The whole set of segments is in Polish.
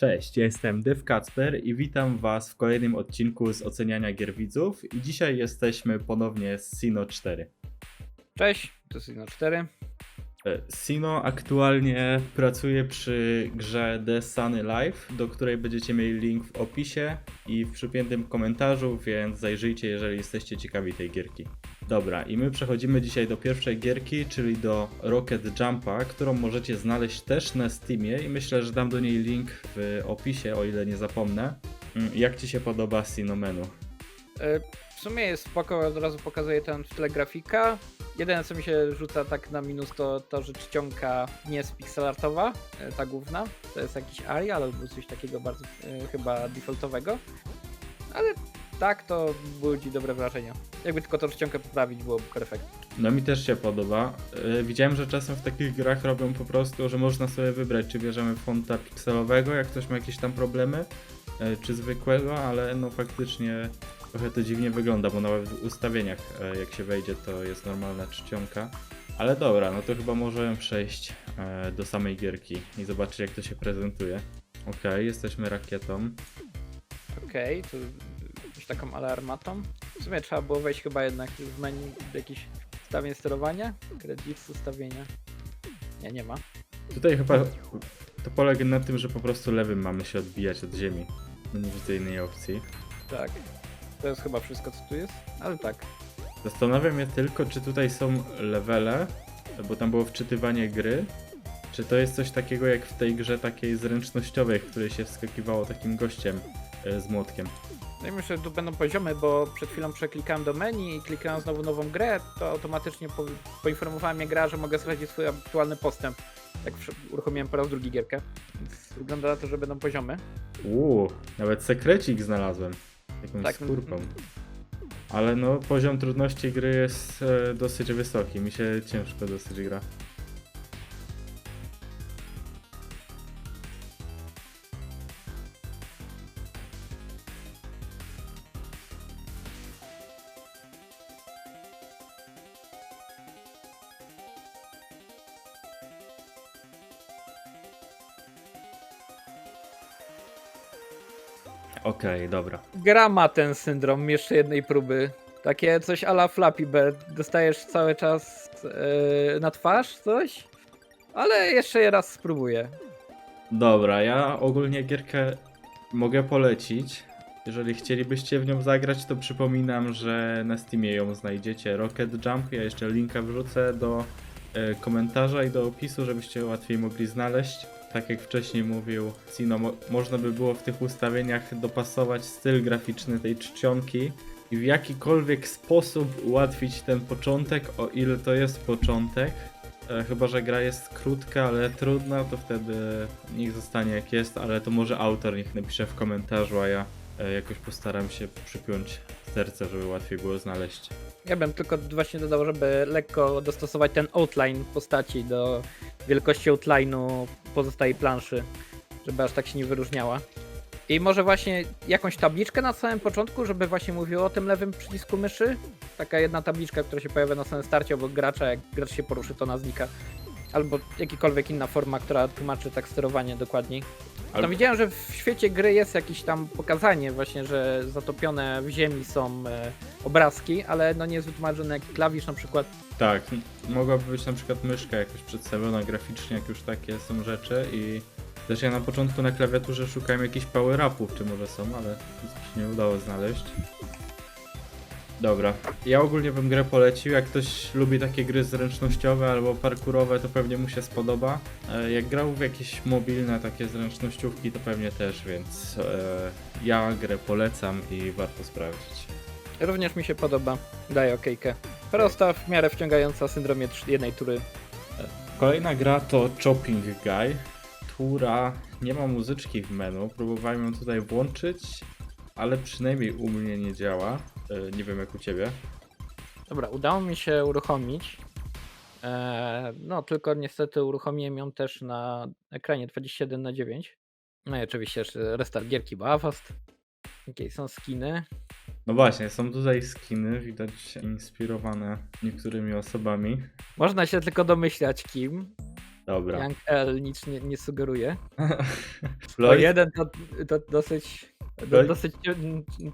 Cześć, ja jestem Dev Kacper i witam Was w kolejnym odcinku z oceniania gier widzów i dzisiaj jesteśmy ponownie z Sino 4. Cześć, to Sino 4. E, Sino aktualnie pracuje przy grze The Sunny Life, do której będziecie mieli link w opisie i w przypiętym komentarzu, więc zajrzyjcie, jeżeli jesteście ciekawi tej gierki. Dobra, i my przechodzimy dzisiaj do pierwszej gierki, czyli do Rocket Jumpa, którą możecie znaleźć też na Steamie i myślę, że dam do niej link w opisie, o ile nie zapomnę. Mm, Jak Ci się podoba Sino menu? E, W sumie jest spoko, od razu pokazuję ten w tle grafika. Jedyne co mi się rzuca tak na minus to to, że czcionka nie jest pixelartowa, e, ta główna. To jest jakiś Arial albo coś takiego bardzo e, chyba defaultowego. Ale tak to budzi dobre wrażenia. Jakby tylko tą czcionkę poprawić byłoby perfekt. No mi też się podoba. Yy, Widziałem, że czasem w takich grach robią po prostu, że można sobie wybrać, czy bierzemy fonta pikselowego, jak ktoś ma jakieś tam problemy, yy, czy zwykłego, ale no faktycznie trochę to dziwnie wygląda, bo nawet w ustawieniach, yy, jak się wejdzie, to jest normalna czcionka. Ale dobra, no to chyba możemy przejść do samej gierki i zobaczyć, jak to się prezentuje. Okej, jesteśmy rakietą. Okej, tu już taką alarmatą. W sumie trzeba było wejść chyba jednak w menu do jakichś ustawień sterowania. Credits, ustawienia. Nie, nie ma. Tutaj chyba to polega na tym, że po prostu lewym mamy się odbijać od ziemi. No nie widzę innej opcji. Tak. To jest chyba wszystko, co tu jest, ale tak. Zastanawiam się tylko, czy tutaj są levele, bo tam było wczytywanie gry. Czy to jest coś takiego jak w tej grze takiej zręcznościowej, w której się wskakiwało takim gościem e, z młotkiem. No i myślę, że tu będą poziomy, bo przed chwilą przeklikałem do menu i klikając znowu nową grę, to automatycznie po, poinformowała mnie gra, że mogę sprawdzić swój aktualny postęp. Tak uruchomiłem po raz drugi gierkę. Więc wygląda na to, że będą poziomy. Uuu, nawet sekrecik znalazłem. Jakąś Tak, skórką. Ale no, poziom trudności gry jest e, dosyć wysoki. Mi się ciężko dosyć gra. Okej, dobra. Gra ma ten syndrom jeszcze jednej próby. Takie coś ala Flappy Bird. Dostajesz cały czas yy, na twarz coś, ale jeszcze je raz spróbuję. Dobra, ja ogólnie gierkę mogę polecić. Jeżeli chcielibyście w nią zagrać, to przypominam, że na Steamie ją znajdziecie Rocket Jump. Ja jeszcze linka wrzucę do e, komentarza i do opisu, żebyście łatwiej mogli znaleźć. Tak jak wcześniej mówił Sino, mo można by było w tych ustawieniach dopasować styl graficzny tej czcionki i w jakikolwiek sposób ułatwić ten początek, o ile to jest początek. E, Chyba, że gra jest krótka, ale trudna, to wtedy niech zostanie jak jest, ale to może autor niech napisze w komentarzu, a ja e, jakoś postaram się przypiąć serce, żeby łatwiej było znaleźć. Ja bym tylko właśnie dodał, żeby lekko dostosować ten outline postaci do wielkości outline'u pozostałej planszy, żeby aż tak się nie wyróżniała. I może właśnie jakąś tabliczkę na samym początku, żeby właśnie mówiło o tym lewym przycisku myszy. Taka jedna tabliczka, która się pojawia na samym starcie obok gracza, jak gracz się poruszy, to ona znika. Albo jakikolwiek inna forma, która tłumaczy tak sterowanie dokładniej. Ale No widziałem, że w świecie gry jest jakieś tam pokazanie właśnie, że zatopione w ziemi są e, obrazki, ale no nie jest wytłumaczony jaki klawisz na przykład. tak, mogłaby być na przykład myszka jakoś przedstawiona graficznie, jak już takie są rzeczy i też ja na początku na klawiaturze szukałem jakichś power-upów, czy może są, ale nic mi się nie udało znaleźć. Dobra, ja ogólnie bym grę polecił, jak ktoś lubi takie gry zręcznościowe albo parkurowe, to pewnie mu się spodoba. E, Jak grał w jakieś mobilne takie zręcznościówki, to pewnie też, więc e, ja grę polecam i warto sprawdzić. Również mi się podoba, daję okejkę. Prosta, w miarę wciągająca syndromie trz- jednej tury. Kolejna gra to Chopping Guy, która nie ma muzyczki w menu. Próbowałem ją tutaj włączyć, ale przynajmniej u mnie nie działa. E, Nie wiem jak u ciebie. Dobra, udało mi się uruchomić. Eee, no, tylko niestety uruchomiłem ją też na ekranie 21 na 9 No i oczywiście restart gierki, bo Avast. Jakie są skiny. No właśnie, są tutaj skiny, widać inspirowane niektórymi osobami. Można się tylko domyślać kim. Dobra. Young L nic nie, nie sugeruje. Floyd, jeden to, to dosyć, do, Floyd? dosyć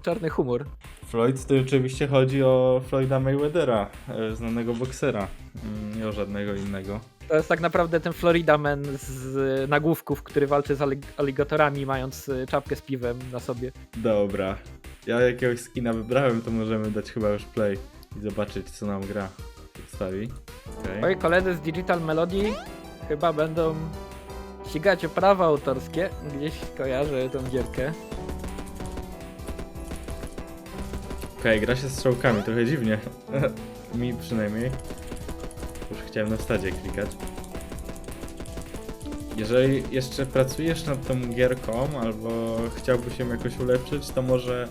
czarny humor. Floyd to oczywiście chodzi o Floyda Mayweathera, e, znanego boksera. Mm, Nie o żadnego innego. To jest tak naprawdę ten Florida Man z nagłówków, który walczy z alig- aligatorami, mając y, czapkę z piwem na sobie. Dobra. Ja jakiegoś skina wybrałem, to możemy dać chyba już play i zobaczyć co nam gra przedstawi. Okej. Oj, koledzy z Digital Melody chyba będą ścigać o prawa autorskie. Gdzieś kojarzę tą gierkę. Gra się strzałkami, trochę dziwnie. Mi przynajmniej. Już chciałem na stadzie klikać. Jeżeli jeszcze pracujesz nad tą gierką, albo chciałbyś ją jakoś ulepszyć, to może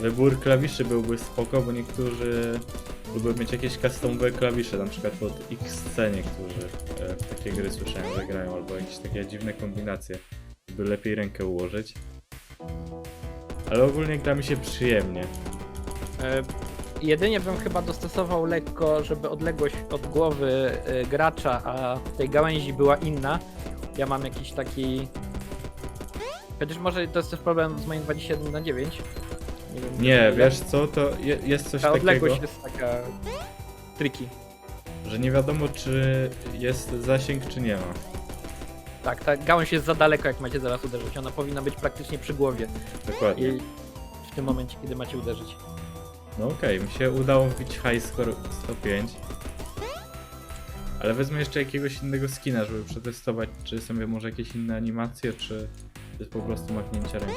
wybór klawiszy byłby spoko, bo niektórzy lubią mieć jakieś customowe klawisze, na przykład pod XC niektórzy e, takie gry słyszałem, że grają, albo jakieś takie dziwne kombinacje, by lepiej rękę ułożyć. Ale ogólnie gra mi się przyjemnie. E, Jedynie bym chyba dostosował lekko, żeby odległość od głowy e, gracza, a tej gałęzi była inna. Ja mam jakiś taki. Chociaż może to jest też problem z moim 21 na 9. Nie, wiem, Nie, ile. wiesz co, to je, jest coś Ta takiego, odległość jest taka. Triki. że nie wiadomo czy jest zasięg czy nie ma. Tak, ta gałąź jest za daleko, jak macie zaraz uderzyć. Ona powinna być praktycznie przy głowie. Dokładnie. I w tym momencie, kiedy macie uderzyć. No okej, mi się udało wbić high score 105. Ale wezmę jeszcze jakiegoś innego skina, żeby przetestować, czy sobie może jakieś inne animacje, czy jest po prostu machnięcie ręką.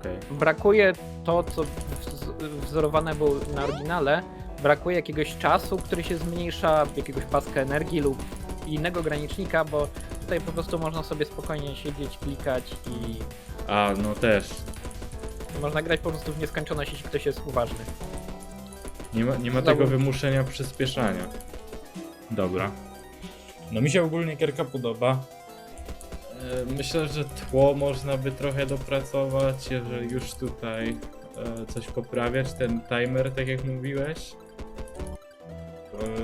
Okej. Brakuje to, co wz- wzorowane było na oryginale. Brakuje jakiegoś czasu, który się zmniejsza, jakiegoś paska energii lub innego granicznika, bo tutaj po prostu można sobie spokojnie siedzieć, klikać i A, no też. można grać po prostu w nieskończoność, jeśli ktoś jest uważny. Nie ma, nie ma tego wymuszenia przyspieszania. Dobra. No mi się ogólnie gierka podoba. E, Myślę, że tło można by trochę dopracować, jeżeli już tutaj e, coś poprawiać, ten timer, tak jak mówiłeś.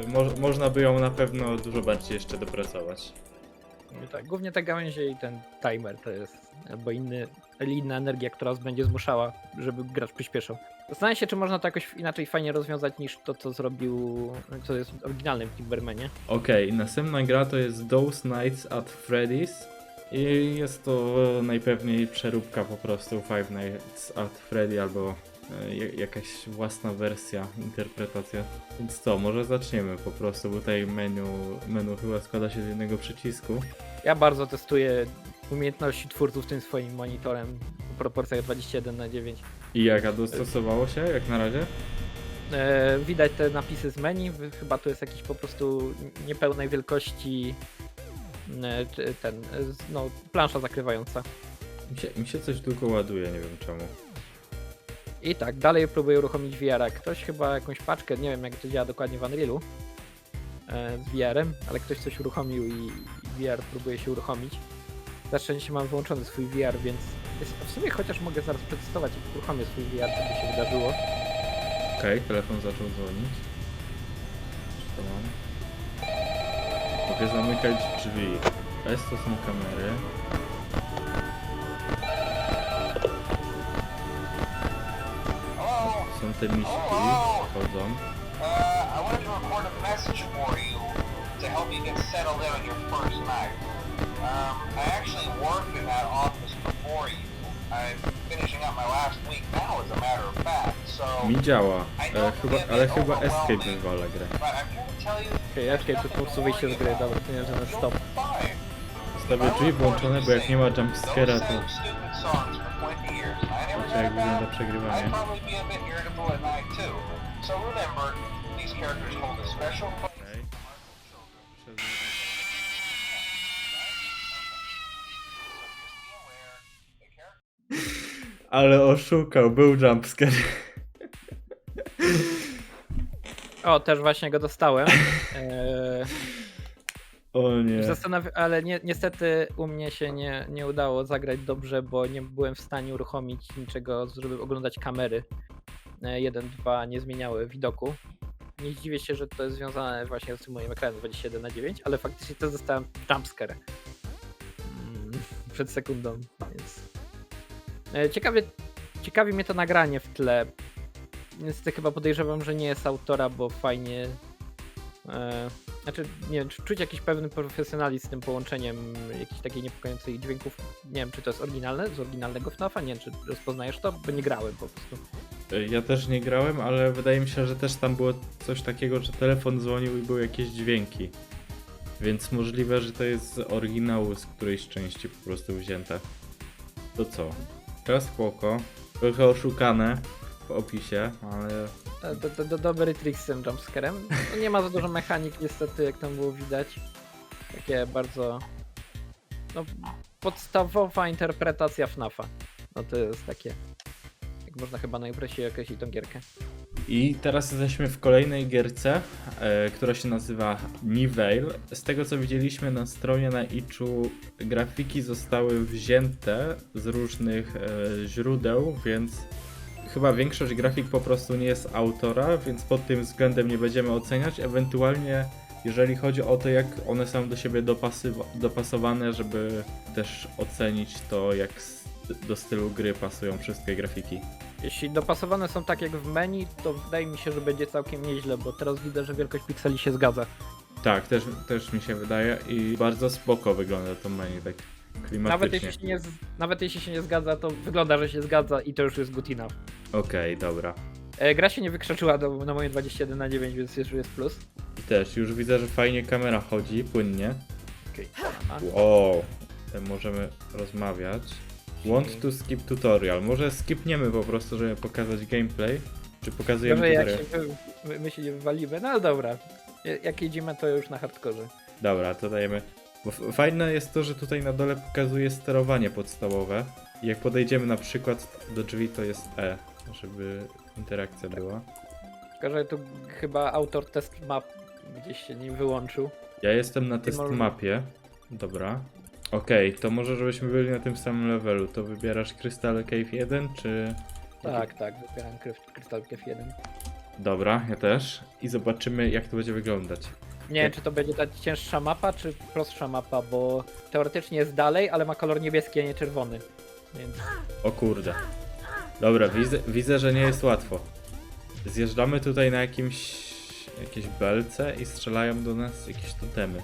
E, Mo można by ją na pewno dużo bardziej jeszcze dopracować. Tak, głównie te gałęzie i ten timer to jest, albo inny, inna energia, która będzie zmuszała, żeby gracz przyspieszał. Zastanawiam się, czy można to jakoś inaczej fajnie rozwiązać niż to, co zrobił, co jest w oryginalnym Timbermanie. Okej, następna gra to jest Those Nights at Freddy's i jest to najpewniej przeróbka po prostu Five Nights at Freddy albo e, ja- jakaś własna wersja, interpretacja. Więc co, może zaczniemy po prostu, bo tutaj menu, menu chyba składa się z jednego przycisku. Ja bardzo testuję umiejętności twórców tym swoim monitorem w proporcjach 21 na 9. I jaka dostosowało się jak na razie? E, widać te napisy z menu, chyba to jest jakiś po prostu niepełnej wielkości e, ten, e, no, plansza zakrywająca. Mi się, mi się coś długo ładuje, nie wiem czemu. I tak, dalej próbuję uruchomić VR-a. Ktoś chyba jakąś paczkę, nie wiem jak to działa dokładnie w Unrealu e, z VR-em, ale ktoś coś uruchomił i, i VR próbuje się uruchomić. Na szczęście mam wyłączony swój VR, więc w sumie chociaż mogę zaraz przetestować, jak uruchomię swój VR, co by się wydarzyło. Okej, telefon zaczął dzwonić. Co mam? Mogę zamykać drzwi. S to są kamery. Są te miśki, chodzą. Uh, I wanted to record a message for you to help you get settled in on your first Mi działa, e, chyba, ale chyba Escape wywala grę. Okej, okay, to po prostu wyjście z gry, dobra, to nie wiem, stop. Zostawię drzwi włączone, bo jak nie ma jumpscare'a to same stupid songs for 20 years. I never patrzę jak wygląda przegrywanie. place. Okej. Ale oszukał, był jumpscare. O, też właśnie go dostałem. Eee, O nie. Zastanawi- ale ni niestety u mnie się nie, nie udało zagrać dobrze, bo nie byłem w stanie uruchomić niczego, żeby oglądać kamery. 1, 2 nie zmieniały widoku. nie zdziwię się, że to jest związane właśnie z tym moim ekranem 21 na 9, ale faktycznie to zostałem jumpscare mm, przed sekundą, więc e, ciekawie, ciekawi mnie to nagranie w tle. Niestety chyba podejrzewam, że nie jest autora, bo fajnie e, znaczy, nie wiem, czuć jakiś pewny profesjonalizm z tym połączeniem jakichś takich niepokojących dźwięków. Nie wiem, czy to jest oryginalne, z oryginalnego FNAFa, nie wiem, czy rozpoznajesz to, bo nie grałem po prostu. Ja też nie grałem, ale wydaje mi się, że też tam było coś takiego, że telefon dzwonił i były jakieś dźwięki. Więc możliwe, że to jest z oryginału z którejś części po prostu wzięte. To co? To spoko. Trochę oszukane w opisie, ale E, To, to, to dobry trik z tym jumpscarem. No nie ma za dużo mechanik niestety, jak tam było widać. Takie bardzo... No, podstawowa interpretacja FNAFa. No to jest takie... Jak można chyba najprościej określić tą gierkę. I teraz jesteśmy w kolejnej gierce, e, która się nazywa Niveil. Z tego co widzieliśmy na stronie na Itchu, grafiki zostały wzięte z różnych e, źródeł, więc chyba większość grafik po prostu nie jest autora, więc pod tym względem nie będziemy oceniać. Ewentualnie, jeżeli chodzi o to, jak one są do siebie dopasowane, żeby też ocenić to, jak do stylu gry pasują wszystkie grafiki. Jeśli dopasowane są tak jak w menu, to wydaje mi się, że będzie całkiem nieźle, bo teraz widzę, że wielkość pikseli się zgadza. Tak, też, też mi się wydaje i bardzo spoko wygląda to menu, tak Nawet jeśli, się nie, nawet jeśli się nie zgadza, to wygląda, że się zgadza i to już jest good enough. Okej, dobra. E, gra się nie wykrzyczyła do, na moje 21 na 9, więc już jest plus. I też już widzę, że fajnie kamera chodzi, płynnie. Okej. O, możemy rozmawiać. Want to skip tutorial. Może skipniemy po prostu, żeby pokazać gameplay? Czy pokazujemy Może jak tutorial? się wy, my, my się nie wywalimy, no ale dobra. Jak jedziemy, to już na hardkorze. Dobra, to dajemy. Fajne jest to, że tutaj na dole pokazuje sterowanie podstawowe. I jak podejdziemy na przykład do drzwi, to jest E, żeby interakcja była. Tylko, że tu chyba autor test map gdzieś się nie wyłączył. Ja jestem na test może- mapie. Dobra. Okej, to może żebyśmy byli na tym samym levelu. To wybierasz Crystal Cave 1 czy. Tak, tak, wybieram Cryst- Crystal Cave 1. Dobra, ja też. I zobaczymy jak to będzie wyglądać. Nie wiem, czy to będzie ta cięższa mapa, czy prostsza mapa, bo teoretycznie jest dalej, ale ma kolor niebieski, a nie czerwony. Więc O kurde. Dobra, widzę, widzę że nie jest łatwo. Zjeżdżamy tutaj na jakimś. jakiejś belce i strzelają do nas jakieś totemy.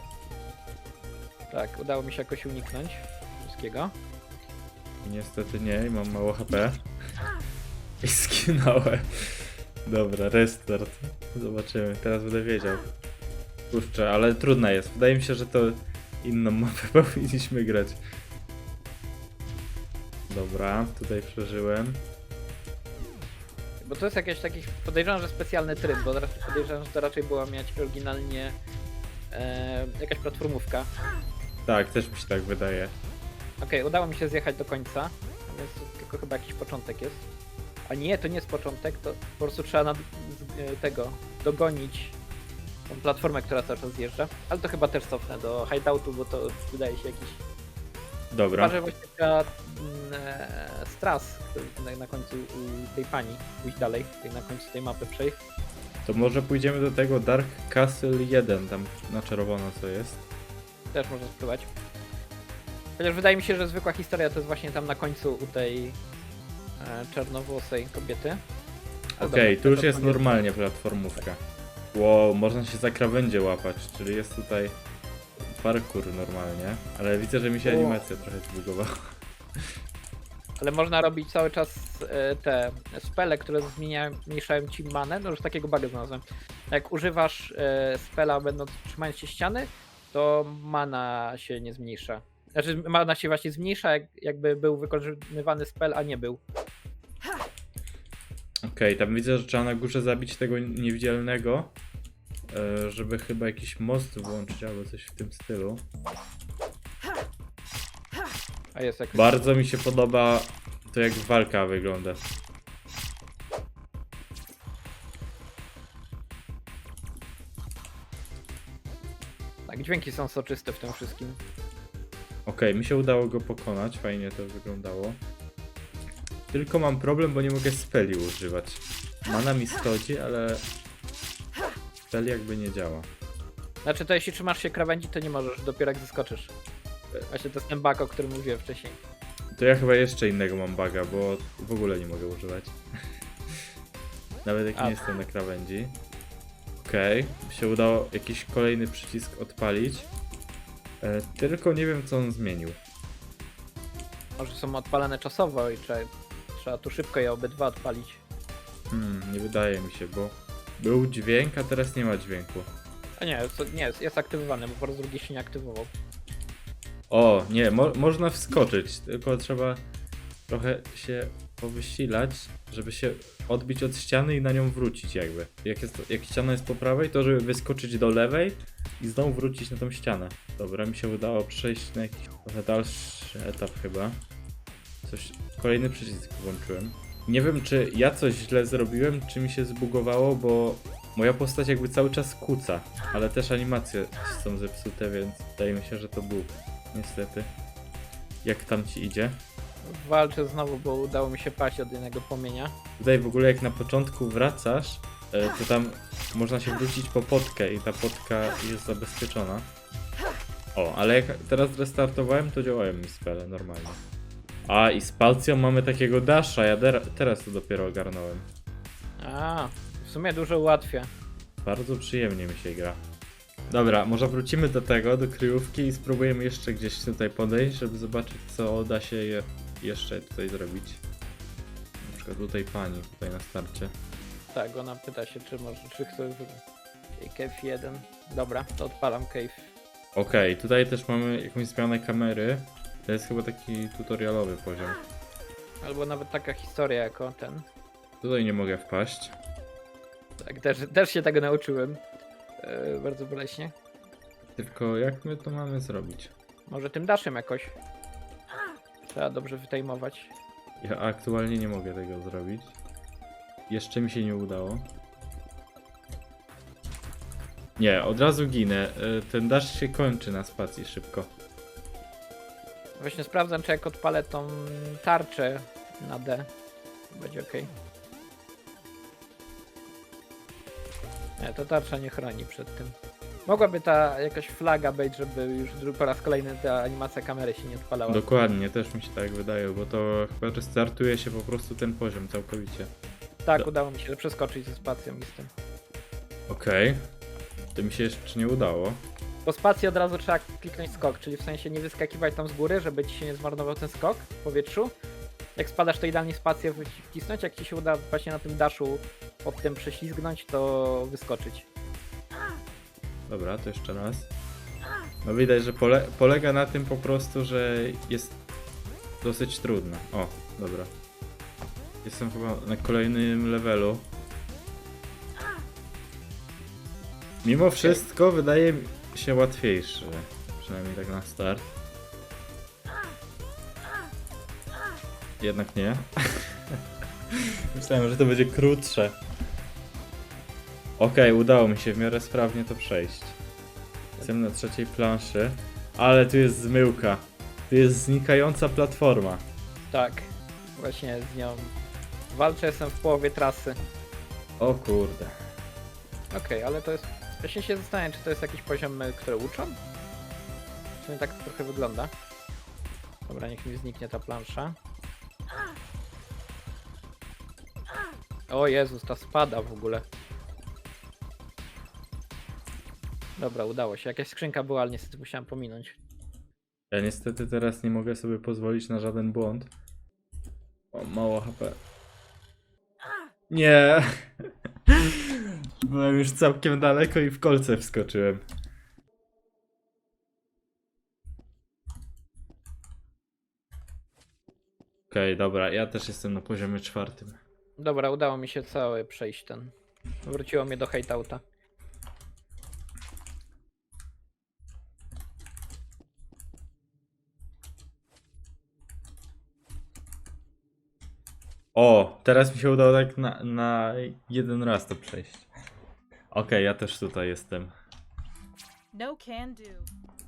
tak, udało mi się jakoś uniknąć wszystkiego. Niestety nie, i mam mało HP. I skinąłem. Dobra, restart. Zobaczymy, teraz będę wiedział. Kurczę, ale trudna jest. Wydaje mi się, że to inną mapę powinniśmy grać. Dobra, tutaj przeżyłem. Bo to jest jakiś taki, podejrzewam, że specjalny tryb, bo ra- podejrzewam, że to raczej była mieć oryginalnie e, jakaś platformówka. Tak, też mi się tak wydaje. Okej, udało mi się zjechać do końca, więc to tylko chyba jakiś początek jest. A nie, to nie jest początek, to po prostu trzeba nad, z, e, tego dogonić tą platformę, która cały czas zjeżdża. Ale to chyba też cofnę do hideoutu, bo to wydaje się jakiś... Dobra. Chyba, że właśnie trzeba mm, e, stras, który na, na końcu tej pani, pójść dalej, tutaj na końcu tej mapy przejść. To może pójdziemy do tego Dark Castle 1, tam na czerwono co jest. Też można spróbować. Chociaż wydaje mi się, że zwykła historia to jest właśnie tam na końcu u tej e, czarnowłosej kobiety. Okej, dobra, tu już jest normalnie platformówka. Wow, można się za krawędzie łapać, czyli jest tutaj parkour normalnie, ale widzę, że mi się O. animacja trochę zbugowała. Ale można robić cały czas e, te spele, które zmieniają, zmniejszają ci manę. No już takiego buga znalazłem. Jak używasz e, spela będąc trzymając się ściany, to mana się nie zmniejsza. Znaczy mana się właśnie zmniejsza, jak, jakby był wykorzystywany spell, a nie był. Okej, tam widzę, że trzeba na górze zabić tego niewidzialnego, e, żeby chyba jakiś most włączyć albo coś w tym stylu. A jest jak. Bardzo mi się podoba to, jak walka wygląda. Tak, dźwięki są soczyste w tym wszystkim. Okej, mi się udało go pokonać, fajnie to wyglądało. Tylko mam problem, bo nie mogę speli używać. Mana mi schodzi, ale spell jakby nie działa. Znaczy to jeśli trzymasz się krawędzi, to nie możesz, dopiero jak zeskoczysz. Właśnie to jest ten bug, o którym mówiłem wcześniej. To ja chyba jeszcze innego mam baga, bo w ogóle nie mogę używać. Nawet jak A. nie jestem na krawędzi. Okej, się udało jakiś kolejny przycisk odpalić. E, tylko nie wiem co on zmienił. Może są odpalane czasowo i trzeba, trzeba tu szybko je obydwa odpalić. Hmm, nie wydaje mi się, bo był dźwięk, a teraz nie ma dźwięku. A nie, nie, jest, jest aktywowany, bo po raz drugi się nie aktywował. O, nie, mo można wskoczyć, tylko trzeba trochę się powysilać, żeby się odbić od ściany i na nią wrócić jakby. Jak, jest, jak ściana jest po prawej, to żeby wyskoczyć do lewej i znowu wrócić na tą ścianę. Dobra, mi się udało przejść na jakiś trochę dalszy etap chyba. Coś, kolejny przycisk włączyłem. Nie wiem, czy ja coś źle zrobiłem, czy mi się zbugowało, bo moja postać jakby cały czas kuca, ale też animacje są zepsute, więc wydaje mi się, że to był niestety. Jak tam ci idzie? Walczę znowu, bo udało mi się paść od jednego płomienia. Tutaj w ogóle jak na początku wracasz, e, to tam można się wrócić po potkę i ta potka jest zabezpieczona. O, ale jak teraz restartowałem, to działają mi spele normalnie. A i z palcją mamy takiego dasha, ja teraz to dopiero ogarnąłem. A, w sumie dużo ułatwia. Bardzo przyjemnie mi się gra. Dobra, może wrócimy do tego, do kryjówki i spróbujemy jeszcze gdzieś tutaj podejść, żeby zobaczyć co da się je jeszcze tutaj zrobić. Na przykład tutaj pani, tutaj na starcie. Tak, ona pyta się, czy może, czy chce Cave 1. Dobra, to odpalam Cave. Okej, tutaj też mamy jakąś zmianę kamery. To jest chyba taki tutorialowy poziom. Albo nawet taka historia jako ten. Tutaj nie mogę wpaść. Tak, też, też się tego nauczyłem. E, bardzo boleśnie. Tylko jak my to mamy zrobić? Może tym daszem jakoś. Trzeba dobrze wytajmować. Ja aktualnie nie mogę tego zrobić. Jeszcze mi się nie udało. Nie, od razu ginę. Y, Ten dash się kończy na spacji szybko. Właśnie sprawdzam, czy jak odpalę tą tarczę na D, to będzie ok. Nie, ta tarcza nie chroni przed tym. Mogłaby ta jakaś flaga być, żeby już po raz kolejny ta animacja kamery się nie odpalała. Dokładnie, też mi się tak wydaje, bo to chyba że startuje się po prostu ten poziom całkowicie. tak, do- udało mi się przeskoczyć ze spacją i z tym. Okej. To mi się jeszcze nie udało. Po spacji od razu trzeba kliknąć skok, czyli w sensie nie wyskakiwać tam z góry, żeby ci się nie zmarnował ten skok w powietrzu. Jak spadasz, to idealnie spację wcisnąć, jak ci się uda właśnie na tym daszu pod tym prześlizgnąć, to wyskoczyć. Dobra, to jeszcze raz. No widać, że pole polega na tym po prostu, że jest dosyć trudne. O, dobra. Jestem chyba na kolejnym levelu. Mimo wszystko wydaje mi się łatwiejszy. Przynajmniej tak na start. Jednak nie. Myślałem, że to będzie krótsze. Okej, udało mi się w miarę sprawnie to przejść. Jestem na trzeciej planszy, ale tu jest zmyłka. Tu jest znikająca platforma. Tak, właśnie z nią walczę, jestem w połowie trasy. O kurde. Okej, ale to jest... Właśnie się zastanawiam, czy to jest jakiś poziom, y, który uczą? Sumie tak to trochę wygląda. Dobra, niech mi zniknie ta plansza. O Jezus, ta spada w ogóle. Dobra, udało się. Jakaś skrzynka była, ale niestety musiałem pominąć. Ja niestety teraz nie mogę sobie pozwolić na żaden błąd. O, mało HP. Nie! Byłem już całkiem daleko i w kolce wskoczyłem. Okej, dobra, ja też jestem na poziomie czwartym. Dobra, udało mi się cały przejść ten. Wróciło mnie do hideouta. O, teraz mi się udało tak na, na jeden raz to przejść. Okej, ja też tutaj jestem. No can do.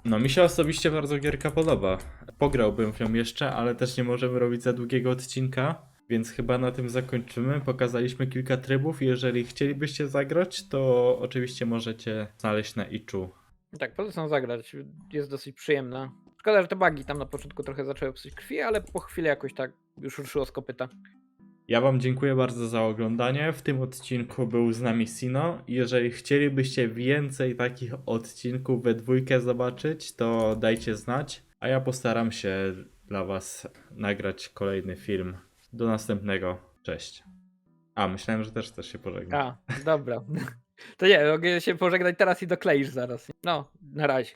No, mi się osobiście bardzo gierka podoba. Pograłbym w nią jeszcze, ale też nie możemy robić za długiego odcinka, Więc chyba na tym zakończymy. Pokazaliśmy kilka trybów. Jeżeli chcielibyście zagrać, to oczywiście możecie znaleźć na Itchu. Tak, polecam zagrać. Jest dosyć przyjemna. Szkoda, że te bugi tam na początku trochę zaczęły psuć krwi, ale po chwili jakoś tak już ruszyło z kopyta. Ja Wam dziękuję bardzo za oglądanie. W tym odcinku był z nami Sino. Jeżeli chcielibyście więcej takich odcinków we dwójkę zobaczyć, to dajcie znać. A ja postaram się dla Was nagrać kolejny film. Do następnego. Cześć. A, myślałem, że też chcesz się pożegnać. A, dobra. To nie, mogę się pożegnać teraz i dokleisz zaraz. No, na razie.